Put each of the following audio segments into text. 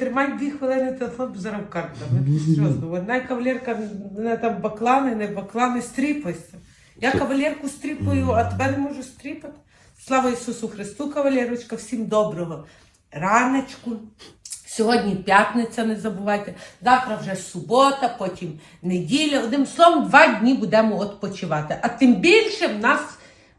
потримай дві хвилини телефон, зараз карта. Серйозно, одна кавалерка не там баклани, не баклани, стріпайся. Я кавалерку стріпаю, а тебе не можу стріпати. Слава Ісусу Христу, кавалерочка, всім доброго раночку. Сьогодні п'ятниця, не забувайте. Завтра вже субота, потім неділя. Одним словом, два дні будемо відпочивати. А тим більше в нас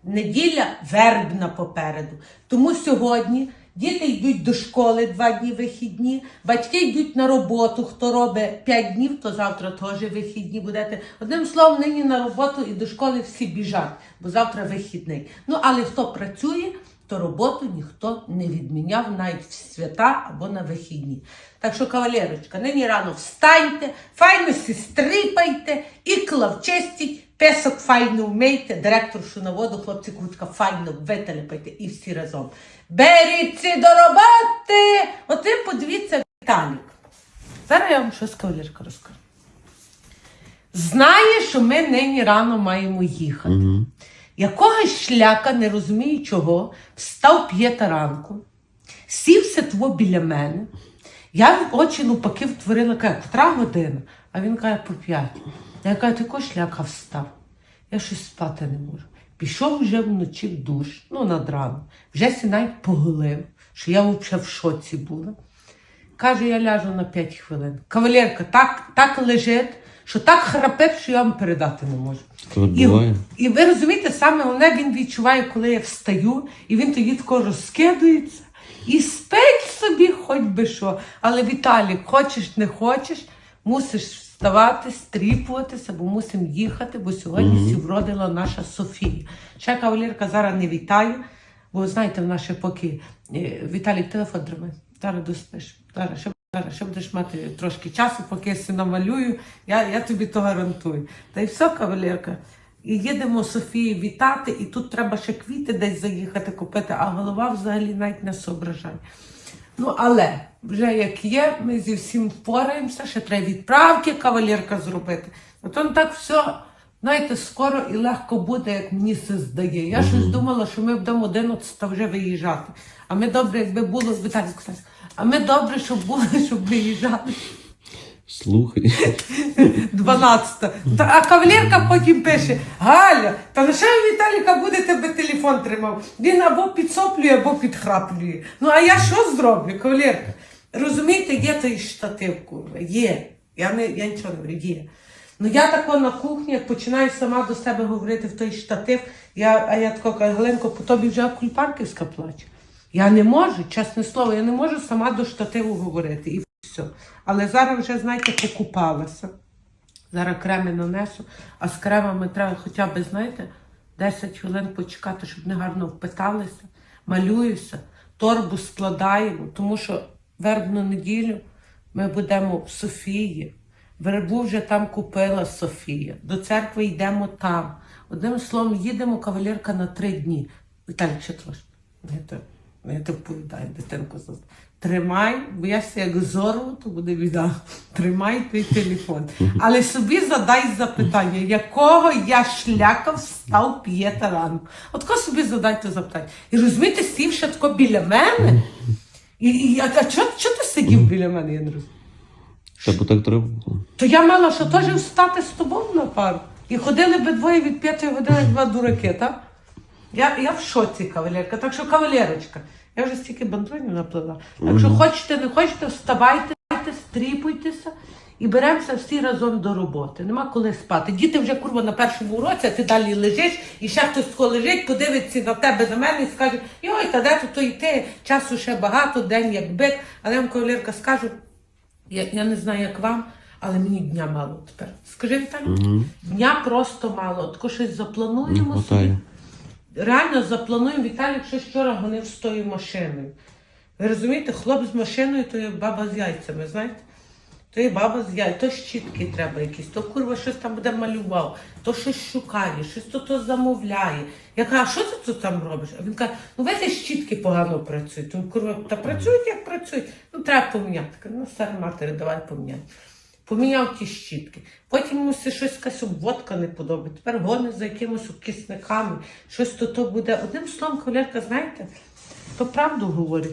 неділя вербна попереду. Тому сьогодні діти йдуть до школи два дні вихідні, батьки йдуть на роботу. Хто робить п'ять днів, то завтра теж вихідні будете. Одним словом, нині на роботу і до школи всі біжать, бо завтра вихідний. Ну, але хто працює, то роботу ніхто не відміняв навіть в свята або на вихідні. Так що, кавалерочка, нині рано встаньте, файно сі стрипайте, ікла вчистіть, песок файно вмийте, директоршу на воду, хлопці кучка файно вителепайте і всі разом. Беріться до роботи! От ви подивіться, Віталік. Зараз я вам щось кавалерка розкажу. Знає, що ми нині рано маємо їхати. Якогось шляка, не розумію чого, встав п'єта ранку, сівся тво біля мене. Я в очі лупаки втворила, каже, котра година, а він каже, по п'ять. Я кажу, ти якого шляка встав? Я щось спати не можу. Пішов вже вночі в душ, ну над раном, вже сі навіть поголив, що я взагалі в шоці була. Каже, я ляжу на 5 хвилин. Кавалерка так, так лежить, що так храпить, що я вам передати не можу. І, буває. і ви розумієте, саме головне він відчуває, коли я встаю, і він тоді тако розкидується і спить собі хоч би що. Але Віталік, хочеш, не хочеш, мусиш вставати, стріпуватися, бо мусимо їхати, бо сьогодні сі вродила наша Софія. Ще кавалерка зараз не вітаю, бо знаєте, в ще поки е, Віталік телефон тримай. Зараз доспиш. Зараз ще Зараз ще будеш мати трошки часу, поки я си намалюю, я, я тобі то гарантую. Та й все, кавалерка. І їдемо Софії вітати, і тут треба ще квіти десь заїхати купити, а голова взагалі навіть не соображає. Ну, але вже як є, ми зі всім впораємося, ще треба відправки кавалерка зробити. От он так все, знаєте, скоро і легко буде, як мені це здає. Я щось думала, що ми будемо 11 вже виїжджати. А ми добре, якби було, так сказати, а ми добре, щоб було, щоб виїжджали. Слухай. 12. Та, а кавалерка потім пише: Галя, та лише у Віталіка буде тебе телефон тримав. Він або підсоплює, або підхраплює. Ну а я що зроблю, кавалерка? Розумієте, є той штатив, курва, є. Я, не, я нічого не говорю, є. Ну я тако на кухні, починаю сама до себе говорити в той штатив, я, а я тако кажу, Галенко, по тобі вже кульпарківська плаче. Я не можу, чесне слово, я не можу сама до штативу говорити все. Але зараз вже, знаєте, покупалася. Зараз креми нанесу, а з кремами треба хоча б, знаєте, 10 хвилин почекати, щоб не гарно впиталися. Малююся, торбу складаємо, тому що вербну неділю ми будемо в Софії. Вербу вже там купила Софія. До церкви йдемо там. Одним словом, їдемо кавалерка на три дні. Віталій, трошки. Я те, я те повідаю, дитинку. зас- Тримай, бо я як зорву, то буде біда. Тримай твій телефон. Але собі задай запитання, якого я шляка встав п'єта ранку. От ко собі задайте запитання. І розумієте, сів ще тако біля мене. І, і а, а чого ти сидів біля мене, я не розумію? Та бо так треба було. То я мала, що теж встати з тобою на пару. І ходили би двоє від п'ятої години два дураки, так? Я, я в шоці, кавалерка. Так що, кавалерочка, я вже стільки бандронів наплила. Так що хочете, не хочете, вставайте, стріпуйтеся і беремося всі разом до роботи. Нема коли спати. Діти вже курва на першому уроці, а ти далі лежиш, і ще хтось лежить, подивиться на тебе, на мене і скаже, йой, та де тут то йти? Часу ще багато, день як бик. Але вам кавалерка скажу, я, я не знаю, як вам, але мені дня мало тепер. Скажи, Віталій, дня просто мало. Тако щось заплануємо собі. Реально заплануємо. Віталік щось вчора гонив з тою машиною. Ви розумієте, хлоп з машиною, то є баба з яйцями, знаєте? То є баба з яйцями, то щітки треба якісь, то курва щось там буде малював, то щось шукає, щось то, то замовляє. Я кажу, а що ти тут там робиш? А він каже, ну ви щітки погано працюють. Ну, курва, та працюють, як працюють. Ну, треба поміняти. Ну, стара матері, давай поміняй. Поміняв ті щітки. Потім йому все щось якась обводка не подобається. Тепер гони за якимось кисниками, щось то, то буде. Одним словом, колярка, знаєте, то правду говорить.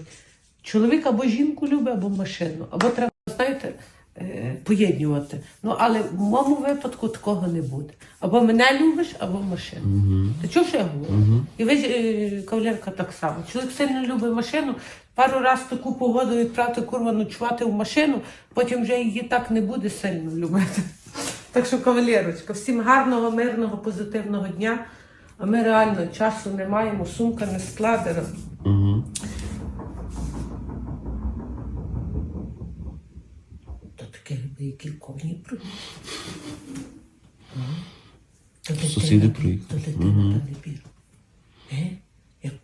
Чоловік або жінку любить, або машину. Або треба, знаєте, е, поєднувати. Ну, але в моєму випадку такого не буде. Або мене любиш, або машину. Угу. Ти чуєш, що я говорю? Угу. І ви, е, кавалерка, так само. Чоловік сильно любить машину, пару раз таку погоду відправити курва ночувати в машину, потім вже її так не буде сильно любити. Так що, кавалерочка, всім гарного, мирного, позитивного дня. А ми реально часу не маємо, сумка не складена. Угу. То таке який ковні. Сусіди дитина- приїхали. То дитина Мгм. то не біру. Е? Як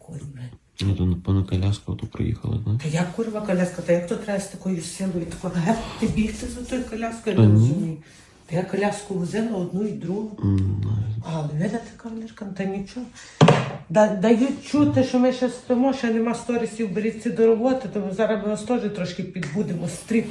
Я то, напевно, коляска ото приїхала, знаєш? Та як курва коляска, та як то треба з такою силою, такою гепти бігти за тою коляскою, я не розумію. Та я коляску возила одну і другу. А вида така кавалерка, та нічого. Да, дають чути, що ми ще стоїмо, ще нема сторісів, беріться до роботи, тому зараз ми вас теж трошки підбудемо, стріпаємо.